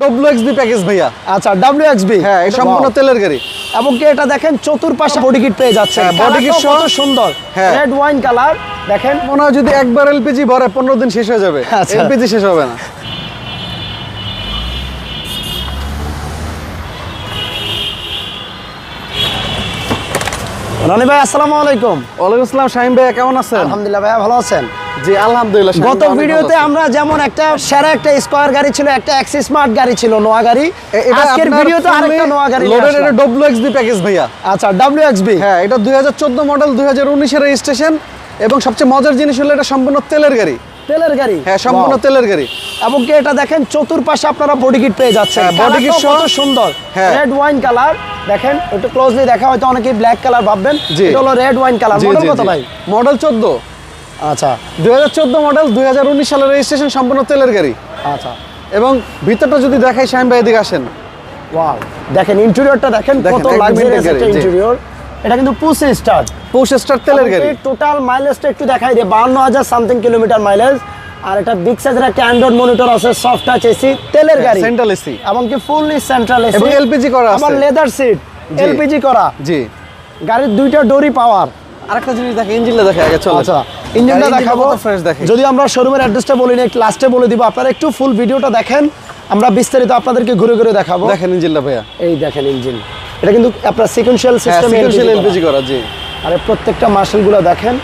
W package ভাইয়া। আচ্ছা হ্যাঁ এই সম্পূর্ণ তেলের গাড়ি। এবং কি এটা দেখেন চতুর্পাশে বডি কিট পেয়ে যাচ্ছে। হ্যাঁ, body kit সহ- সুন্দর। হ্যাঁ। রেড ওয়াইন কালার দেখেন। মনে হয় যদি একবার এলপিজি ভরে পনেরো দিন শেষ হয়ে যাবে। আচ্ছা। এলপিজি শেষ হবে না। রনি ভাই আসসালামু আলাইকুম। ওয়ালাইকুম আসসালাম শাহিম ভাইয়া কেমন আছেন? আলহামদুলিল্লাহ ভাইয়া ভালো আছেন? জি আলহামদুলিল্লাহ গত ভিডিওতে আমরা যেমন একটা সেরা একটা স্কোয়ার গাড়ি ছিল একটা অ্যাক্সিস স্মার্ট গাড়ি ছিল নোয়া গাড়ি। আজকের ভিডিওতে আরেকটা নোয়া গাড়ি এটা। প্যাকেজ ভাইয়া। আচ্ছা হ্যাঁ এটা দুই হাজার চোদ্দ মডেল দুই হাজার উনিশের রেজিস্ট্রেশন এবং সবচেয়ে মজার জিনিস হলো এটা সম্পূর্ণ তেলের গাড়ি। তেলের গাড়ি? হ্যাঁ সম্পূর্ণ তেলের গাড়ি। এবং কি এটা দেখেন চতুর্পাশে আপনারা বডি কিট পেয়ে যাচ্ছেন। হ্যাঁ, body kit কালারটাও সহ- সুন্দর। হ্যাঁ। রেড ওয়াইন কালার দেখেন একটু ক্লোজলি দেখা হয়তো অনেকেই ব্ল্যাক কালার ভাববেন। এটা হলো রেড ওয়াইন কালার মডেল কত ভাই? মডেল চোদ্দ। আচ্ছা। দুই হাজার চোদ্দ মডেল দুই হাজার উনিশ সালের রেজিস্ট্রেশন সম্পূর্ণ তেলের গাড়ি। আচ্ছা। এবং ভিতরটা যদি দেখাই শাহিম ভাই এদিকে আসেন। ওয়াও। দেখেন ইন্টেরিয়রটা দেখেন কত লাক্সারিয়াস একটা ইন্টেরিয়র এটা কিন্তু পুসে স্টার্ট পৌষ স্টার তেলের গাড়ি। টোটাল মাইলেজটা একটু দেখাই দিয়ে বাউন্ন হাজার সামথিং কিলোমিটার মাইলেজ আর এটা বিগ সাইজের একটা অ্যান্ড্রয়েড মনিটর আছে সফট টাচ এসি তেলের গাড়ি। সেন্ট্রাল এসি এমনকি ফুললি সেন্ট্রাল এসি এবং LPG করা আছে। আবার লেদার সিট। এলপিজি করা। জি। গাড়ির দুইটা ডোরি পাওয়ার আরেকটা জিনিস দেখে ইঞ্জিনটা দেখে আগে চলো আচ্ছা। ইঞ্জিনটা দেখাবো। ফ্রেশ দেখে। যদি আমরা শোরুমের অ্যাড্রেসটা বলি না লাস্টে বলে দিব। আপনারা একটু ফুল ভিডিওটা দেখেন আমরা বিস্তারিত আপনাদেরকে ঘুরে ঘুরে দেখাবো। দেখেন ইঞ্জিনটা ভাইয়া। এই দেখেন ইঞ্জিন এটা কিন্তু আপনার সিকোয়েন্সিয়াল হ্যাঁ সিস্টেম সিকুয়েন্সিয়াল এলপিজি করা জি। আর প্রত্যেকটা মার্শালগুলো দেখেন।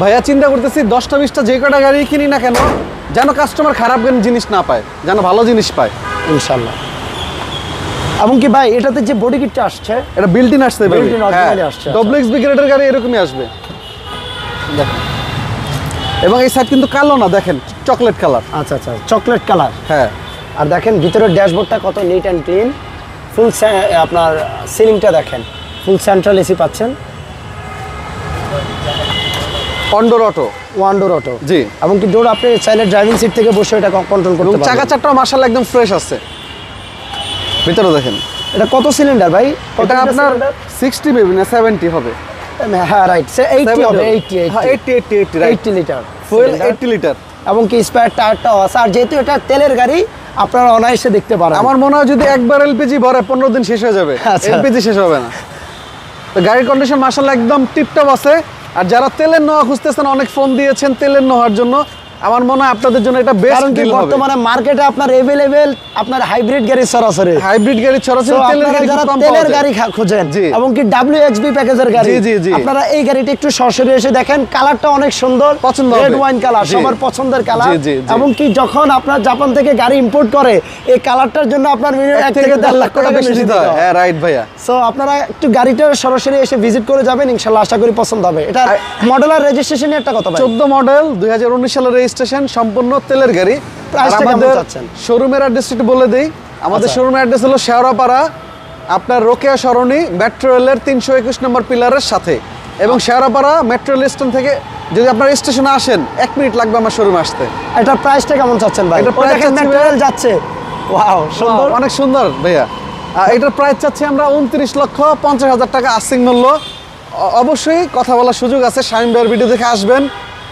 ভাইয়া চিন্তা করতেছি দশটা বিশটা যে কটা গাড়ি কিনি না কেন যেন কাস্টমার খারাপ জিনিস না পায় যেন ভালো জিনিস পায়। ইনশাল্লাহ এমনকি ভাই এটাতে যে বডি কিটটা আসছে এটা ইন আসছে আসছে, আচ্ছা। ডব্লিউ গাড়ি এরকমই আসবে। দেখেন। এবং এই সাইড কিন্তু কালো না দেখেন চকলেট কালার আচ্ছা আচ্ছা চকলেট কালার হ্যাঁ। আর দেখেন ভিতরের ড্যাশবোর্ডটা কত নিট অ্যান্ড ক্লিন ফুল আপনার সিলিংটা দেখেন। ফুল সেন্ট্রাল এসি পাচ্ছেন। অন্ডোর অটো ওয়ান ডোর অটো জি এমনকি ডোর আপনি চাইলে ড্রাইভিং সিট থেকে বসে এটা কন্ট্রোল এবং করতে চাকা চারটা মার্শাল একদম ফ্রেশ আছে। ভিতরে দেখেন। এটা কত সিলিন্ডার ভাই? এটা আপনার cylinder? সিক্সটি বেবি না সেভেন্টি হবে। হ্যাঁ রাইট সে এইটটি 70 হবে eighty eighty eighty eighty right eighty litre fuel eighty litre এবং কি স্পেয়ার টায়ারটাও আছে। আর যেহেতু এটা তেলের গাড়ি আপনারা অনায়াসে দেখতে পারেন। আমার মনে হয় যদি একবার এলপিজি ভরে পনেরো দিন শেষ হয়ে যাবে। আচ্ছা। এলপিজি শেষ হবে না। তো গাড়ির কন্ডিশন মার্শাল একদম টিপটপ আছে। আর যারা তেলের নোয়া খুঁজতেছেন অনেক ফোন দিয়েছেন তেলের নোহার জন্য। আমার মনে হয় আপনাদের জন্য এটা বেস্ট কারণ কি বর্তমানে মার্কেটে আপনার এভেলেবেল আপনার হাইব্রিড গাড়ি সরাসরি। হাইব্রিড গাড়ি ছড়াছড়ি তেলের গাড়ি যারা তেলের গাড়ি খোঁজেন। এবং কি ডাব্লিউ প্যাকেজের গাড়ি জি, জি। আপনারা এই গাড়িটা একটু সরাসরি এসে দেখেন কালারটা অনেক সুন্দর পছন্দ রেড ওয়াইন কালার সবার পছন্দের কালার। এবং কি যখন আপনার জাপান থেকে গাড়ি ইম্পোর্ট করে এই কালারটার জন্য আপনার মিনিমাম এক থেকে দেড় লাখ টাকা বেশি দিতে হয়। হ্যাঁ রাইট ভাইয়া। সো আপনারা একটু গাড়িটা সরাসরি এসে ভিজিট করে যাবেন ইনশাল্লাহ আশা করি পছন্দ হবে। এটা মডেল আর রেজিস্ট্রেশনের একটা কথা ভাই। চোদ্দ মডেল দুই হাজার উনিশ সালের রেজিস্ট্রেশন সম্পূর্ণ তেলের গাড়ি। কেমন আমাদের চাচ্ছেন? শোরুমের অ্যাড্রেস একটু বলে দিই। আমাদের আচ্ছা। শোরুমের অ্যাড্রেস হলো শেওড়াপাড়া আপনার রোকেয়া সরণি মেট্রো রেলের তিনশো একুশ নম্বর পিলারের সাথে। এবং শেওড়াপাড়া মেট্রো রেল স্টেশন থেকে যদি আপনার স্টেশনে আসেন এক মিনিট লাগবে আমার শোরুমে আসতে। এটার প্রাইসটা কেমন চাচ্ছেন ভাই? price দেখেন যাচ্ছে। ওয়াও সুন্দর। অনেক সুন্দর ভাইয়া। এটার প্রাইস চাচ্ছি আমরা উনত্রিশ লক্ষ পঞ্চাশ হাজার টাকা আসিং মূল্য। অবশ্যই কথা বলার সুযোগ আছে। ভাইয়ের ভিডিও দেখে আসবেন।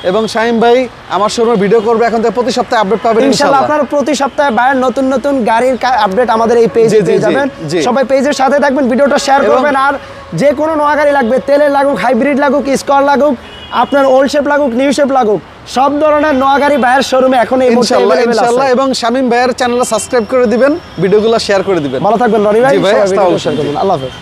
এবং শাহিম ভাই আমার শোরুমে ভিডিও করবে এখন থেকে প্রতি সপ্তাহে আপডেট পাবেন ইনশাআল্লাহ আপনারা প্রতি সপ্তাহে বাইরের নতুন নতুন গাড়ির আপডেট আমাদের এই পেজে পেয়ে যাবেন। সবাই পেজের সাথে থাকবেন ভিডিওটা শেয়ার করবেন আর যে কোনো নোয়া গাড়ি লাগবে তেলের লাগুক হাইব্রিড লাগুক স্কর লাগুক আপনার ওল্ড শেপ লাগুক নিউ শেপ লাগুক সব ধরনের নোয়া গাড়ি বাইরের শোরুমে এখন এই ইনশাআল্লাহ। ইনশাআল্লাহ এবং শামিম ভাইয়ের চ্যানেলটা সাবস্ক্রাইব করে দিবেন ভিডিওগুলো শেয়ার করে দিবেন। ভালো থাকবেন রনি ভাই আল্লাহ হাফেজ।